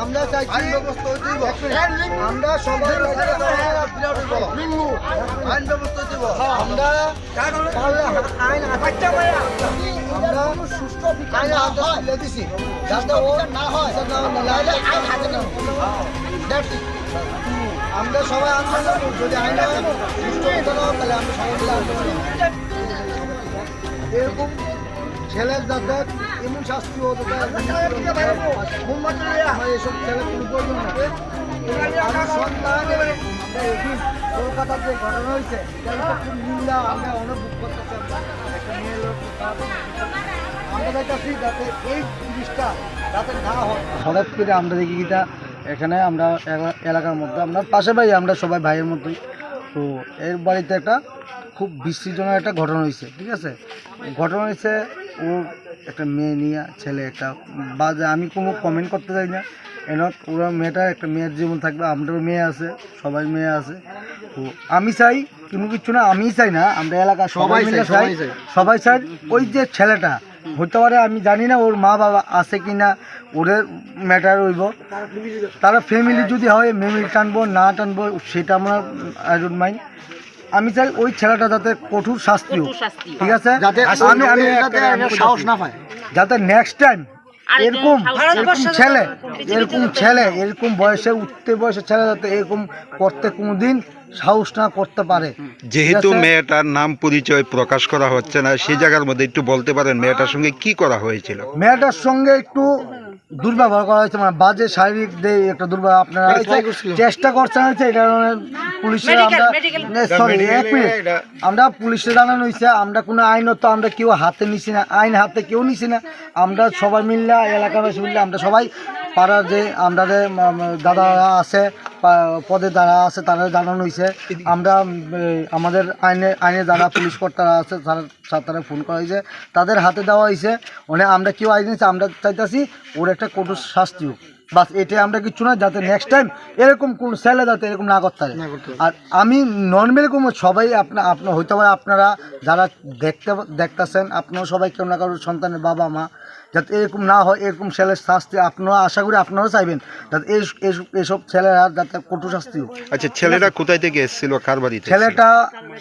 আমরা চাইছি আমরা সবাই আমরা আইন আছে আমরা সুস্থ আইন হাতে দিছি। যাতে ও না হয় আইন হাতে না That's it. আমরা সবাই আন্দোলন যদি আইন সুস্থ হতে না হয়, তাহলে আমরা সবাই মিলে আন্দোলন এরকম ছেলের যাতে এমন শাস্তি হতে আমার এসব ছেলে কোনো প্রয়োজন কলকাতার যে ঘটনা হয়েছে খুব নিন্দা আমরা অনেক বুক করতেছি আমরা। একটা মেয়ে লোক আমরা চাচ্ছি যাতে এই জিনিসটা যাতে না হয়। হঠাৎ করে আমরা দেখি কিটা এখানে আমরা এলাকার মধ্যে আমরা পাশে ভাই আমরা সবাই ভাইয়ের মতোই। তো এর বাড়িতে একটা খুব বিস্তৃতজনক একটা ঘটনা হয়েছে ঠিক আছে? ঘটনা হয়েছে ও একটা মেয়ে নিয়ে ছেলে একটা বাজে আমি কোনো কমেন্ট করতে চাই না। এন ওরা মেয়েটা একটা মেয়ের জীবন থাকবে আমাদেরও মেয়ে আছে সবাই মেয়ে আছে। তো আমি চাই কোনো কিছু না আমি চাই না আমরা এলাকা সবাই মিলে চাই সবাই চাই। ওই যে ছেলেটা হতে পারে আমি জানি না ওর মা বাবা আছে কি না ওদের ম্যাটার হইব। তারা ফ্যামিলি যদি হয় ফ্যামিলি টানবো না টানবো সেটা আমার আই ডোন্ট মাইন্ড আমি চাই ওই ছেলেটা যাতে কঠোর শাস্তি হোক ঠিক আছে? আমি আমি সাহস না পায়। যাতে নেক্সট টাইম এরকম এরকম ছেলে এরকম ছেলে এরকম বয়সে উঠতে বয়সের ছেলে যাতে এরকম করতে কোনোদিন সাহস না করতে পারে। যেহেতু মেয়েটার নাম পরিচয় প্রকাশ করা হচ্ছে না সেই জায়গার মধ্যে একটু বলতে পারেন মেয়েটার সঙ্গে কি করা হয়েছিল? মেয়েটার সঙ্গে একটু দুর্ব্যবহার করা হয়েছে মানে বাজে শারীরিক দিয়ে একটা দুর্ব্যবহার আপনারা চেষ্টা করছেন হচ্ছে এটা মানে পুলিশের আমরা সরি এক মিনিট আমরা পুলিশে জানানো হয়েছে আমরা কোনো আইনত আমরা কেউ হাতে নিছি না আইন হাতে কেউ নিছি না। আমরা সবাই মিললে এলাকাবাসী মিললে আমরা সবাই পাড়ার যে আমরা দাদারা আছে পদে যারা আছে তারা জানানো হয়েছে আমরা আমাদের আইনে আইনে যারা পুলিশ কর্তারা আছে তারা তারা ফোন করা হয়েছে তাদের হাতে দেওয়া হয়েছে মানে আমরা কেউ আইন আমরা চাইতেছি ওর একটা কঠোর শাস্তি হোক। বাস এটাই আমরা কিচ্ছু না যাতে নেক্সট টাইম এরকম কোন ছেলে যাতে এরকম না করতে পারে। আর আমি নর্মালি কোনো সবাই আপনার আপনার হইতে পারে আপনারা যারা দেখতে দেখতেছেন আপনারা সবাই কেউ না কারোর সন্তানের বাবা মা যাতে এরকম না হয় এরকম ছেলের শাস্তি আপনারা আশা করি আপনারাও চাইবেন। যাতে এই এই- এসব ছেলেরা যাতে কঠোর শাস্তি হোক। আচ্ছা ছেলেটা কোথায় থেকে এসেছিল? কার বাড়িতে ছেলেটা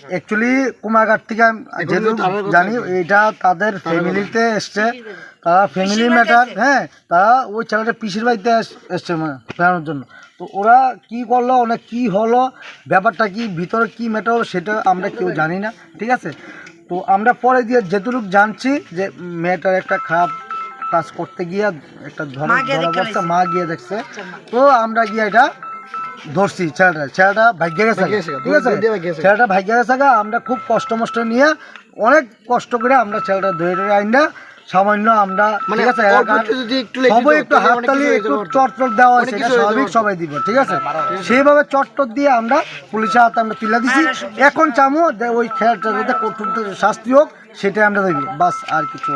অ্যাকচুয়ালি কুমারঘাট থেকে আমি যেহেতু জানি এটা তাদের ফ্যামিলিতে এসছে। তারা ফ্যামিলি ম্যাটার হ্যাঁ তারা ওই ছেলেটা পিসির বাড়িতে এস- এসছে মানে ফেরানোর জন্য। তো ওরা কি করল অনেক কি হলো ব্যাপারটা কি ভিতরে কি ম্যাটার হলো সেটা আমরা কেউ জানি না ঠিক আছে? তো আমরা পরে দিয়ে যেটুকু জানছি যে মেয়েটার একটা খারাপ কাজ করতে গিয়ে একটা ধরা ধরা পড়ছে মা গিয়ে দেখছে। তো আমরা গিয়ে এটা ধরছি ছেলেটা ছেলেটা ভাগ্যে গেছে। ঠিক আছে? ছেলেটা ভাগ্যে গেছে গা, আমরা খুব কষ্ট মষ্ট নিয়ে অনেক কষ্ট করে আমরা ছেলেটা ধরে ধরে আইনা সামান্য আমরা মানে ঠিক আছে? সবাই একটু হাততালি একটু। চটচট দেওয়া হয়ে স্বাভাবিক সবাই দিব ঠিক আছে? সেইভাবে চটটট দিয়ে আমরা পুলিশের হাতে আমরা তুলে দিছি। এখন চামো ওই খেলাটা যাতে কঠোর শাস্তি হোক সেটাই আমরা দেখি বাস আর কিছু